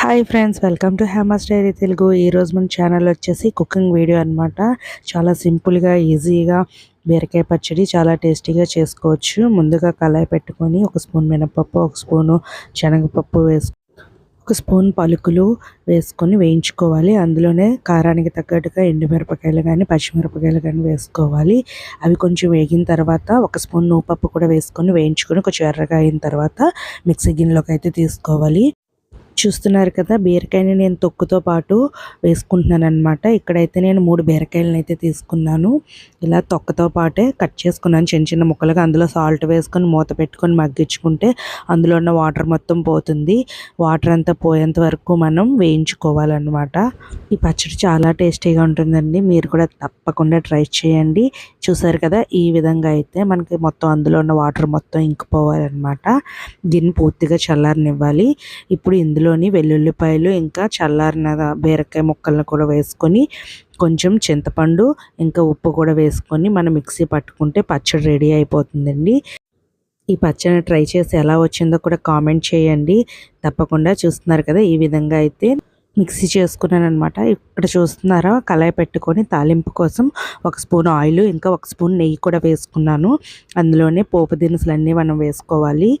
Hi friends welcome to Hema's diary Telugu ఈరోజు మన channel వచ్చేసి కుకింగ్ వీడియో అనమాట చాలా సింపుల్గా ఈజీగా బీరకాయ పచ్చడి చాలా టేస్టీగా చేసుకోవచ్చు. ముందుగా కళాయి పెట్టుకొని ఒక స్పూన్ మినపప్పు ఒక స్పూను శనగపప్పు వేసుకు ఒక స్పూన్ పలుకులు వేసుకొని వేయించుకోవాలి. అందులోనే కారానికి తగ్గట్టుగా ఎండుమిరపకాయలు కానీ పచ్చిమిరపకాయలు కానీ వేసుకోవాలి. అవి కొంచెం వేగిన తర్వాత ఒక స్పూన్ నూపప్పు కూడా వేసుకొని వేయించుకొని కొంచెం ఎర్రగా అయిన తర్వాత మిక్సీ గిన్నెలోకి అయితే తీసుకోవాలి. చూస్తున్నారు కదా బీరకాయని నేను తొక్కుతో పాటు వేసుకుంటున్నాను అనమాట ఇక్కడైతే నేను మూడు బీరకాయలను అయితే తీసుకున్నాను. ఇలా తొక్కతో పాటే కట్ చేసుకున్నాను. చిన్న చిన్న ముక్కలుగా అందులో సాల్ట్ వేసుకొని మూత పెట్టుకొని మగ్గించుకుంటే అందులో ఉన్న వాటర్ మొత్తం పోతుంది. వాటర్ అంతా పోయేంత వరకు మనం వేయించుకోవాలన్నమాట. ఈ పచ్చడి చాలా టేస్టీగా ఉంటుందండి. మీరు కూడా తప్పకుండా ట్రై చేయండి. చూసారు కదా ఈ విధంగా అయితే మనకి మొత్తం అందులో ఉన్న వాటర్ మొత్తం ఇంకిపోవాలన్నమాట. దీన్ని పూర్తిగా చల్లారనివ్వాలి. ఇప్పుడు ఇందులో అందులోని వెల్లుల్లిపాయలు ఇంకా చల్లారిన బీరకాయ ముక్కలను కూడా వేసుకొని కొంచెం చింతపండు ఇంకా ఉప్పు కూడా వేసుకొని మనం మిక్సీ పట్టుకుంటే పచ్చడి రెడీ అయిపోతుందండి. ఈ పచ్చడిని ట్రై చేసి ఎలా వచ్చిందో కూడా కామెంట్ చేయండి. తప్పకుండా చూస్తున్నారు కదా ఈ విధంగా అయితే మిక్సీ చేసుకున్నాను అనమాట ఇక్కడ చూస్తున్నారా కళాయి పెట్టుకొని తాలింపు కోసం ఒక స్పూన్ ఆయిల్ ఇంకా ఒక స్పూన్ నెయ్యి కూడా వేసుకున్నాను. అందులోనే పోపు దినుసులు అన్నీ మనం వేసుకోవాలి.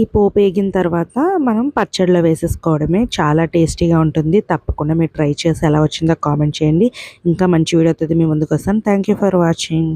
ఈ పోపు వేగిన తర్వాత మనం పచ్చడిలో వేసేసుకోవడమే. చాలా టేస్టీగా ఉంటుంది. తప్పకుండా మీరు ట్రై చేసి ఎలా వచ్చిందో కామెంట్ చేయండి. ఇంకా మంచి వీడియోతో మీ ముందుకు వస్తాను. Thank for watching